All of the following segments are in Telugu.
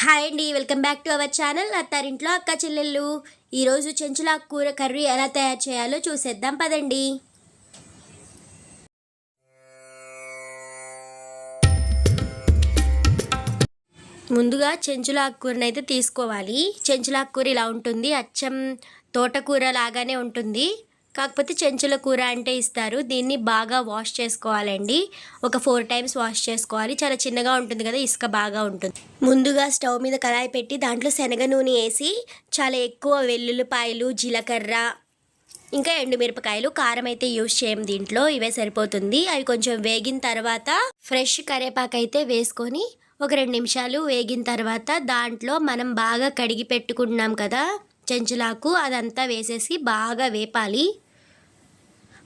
హాయ్ అండి welcome back to our channel అత్తారింట్లో అక్క చెల్లెళ్ళు. ఈరోజు చెంచుల కూర కర్రీ ఎలా తయారు చేయాలో చూసేద్దాం పదండి. ముందుగా చెంచులాకు కూరని అయితే తీసుకోవాలి. చెంచుల ఆకుకూర ఇలా ఉంటుంది అచ్చం తోటకూర లాగానే ఉంటుంది. కాకపోతే చెంచుల కూర అంటే ఇస్తారు. దీన్ని బాగా వాష్ చేసుకోవాలండి. ఒక ఫోర్ టైమ్స్ వాష్ చేసుకోవాలి. చాలా చిన్నగా ఉంటుంది కదా ఇసుక బాగా ఉంటుంది. ముందుగా స్టవ్ మీద కళాయి పెట్టి దాంట్లో శనగ నూనె వేసి చాలా ఎక్కువ వెల్లుల్లిపాయలు జీలకర్ర ఇంకా ఎండుమిరపకాయలు కారం అయితే యూజ్ చేయం దీంట్లో. ఇవే సరిపోతుంది. అవి కొంచెం వేగిన తర్వాత ఫ్రెష్ కరేపాకు అయితే వేసుకొని ఒక రెండు నిమిషాలు వేగిన తర్వాత దాంట్లో మనం బాగా కడిగి పెట్టుకున్నాం కదా చెంచులాకు అదంతా వేసేసి బాగా వేపాలి.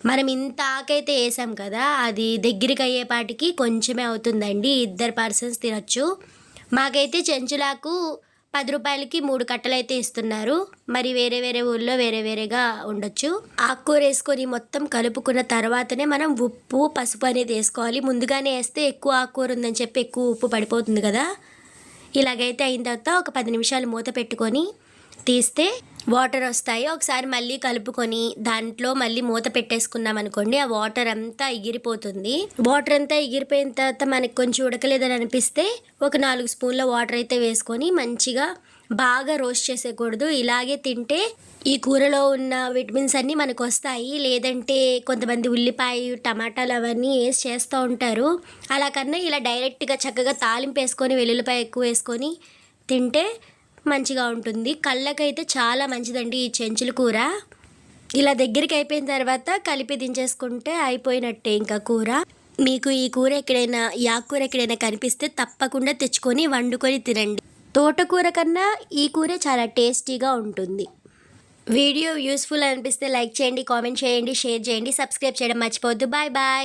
మనం ఇంత ఆకైతే వేసాం కదా అది దగ్గరికి అయ్యేపాటికి కొంచెమే అవుతుందండి. ఇద్దరు పర్సన్స్ తినొచ్చు. మాకైతే చెంచులాకు పది రూపాయలకి మూడు కట్టలు అయితే ఇస్తున్నారు. మరి వేరే వేరే ఊళ్ళో వేరే వేరేగా ఉండొచ్చు. ఆకుకూర వేసుకొని మొత్తం కలుపుకున్న తర్వాతనే మనం ఉప్పు పసుపు అనేది వేసుకోవాలి. ముందుగానే వేస్తే ఎక్కువ ఆకుకూర ఉందని చెప్పి ఎక్కువ ఉప్పు పడిపోతుంది కదా. ఇలాగైతే అయిన తర్వాత ఒక పది నిమిషాలు మూత పెట్టుకొని తీస్తే వాటర్ వస్తాయి. ఒకసారి మళ్ళీ కలుపుకొని దాంట్లో మళ్ళీ మూత పెట్టేసుకున్నాం అనుకోండి ఆ వాటర్ అంతా ఎగిరిపోతుంది. వాటర్ అంతా ఎగిరిపోయిన తర్వాత మనకి కొంచెం ఉడకలేదని అనిపిస్తే ఒక నాలుగు స్పూన్ల వాటర్ అయితే వేసుకొని మంచిగా బాగా రోస్ట్ చేసేయకూడదు. ఇలాగే తింటే ఈ కూరలో ఉన్న విటమిన్స్ అన్నీ మనకు వస్తాయి. లేదంటే కొంతమంది ఉల్లిపాయ టమాటాలు అవన్నీ వేసి చేస్తూ ఉంటారు. అలా కన్నా ఇలా డైరెక్ట్గా చక్కగా తాలింపు వేసుకొని వెల్లుల్లిపాయ ఎక్కువ వేసుకొని తింటే మంచిగా ఉంటుంది. కళ్ళకైతే చాలా మంచిదండి ఈ చెంచుల కూర. ఇలా దగ్గరికి అయిపోయిన తర్వాత కలిపి దించేసుకుంటే అయిపోయినట్టే ఇంకా కూర. మీకు ఈ కూర ఎక్కడైనా యాకూర ఎక్కడైనా కనిపిస్తే తప్పకుండా తెచ్చుకొని వండుకొని తినండి. తోటకూర కన్నా ఈ కూర చాలా టేస్టీగా ఉంటుంది. వీడియో యూస్ఫుల్ అనిపిస్తే లైక్ చేయండి కామెంట్ చేయండి షేర్ చేయండి సబ్స్క్రైబ్ చేయడం మర్చిపోవద్దు. Bye bye.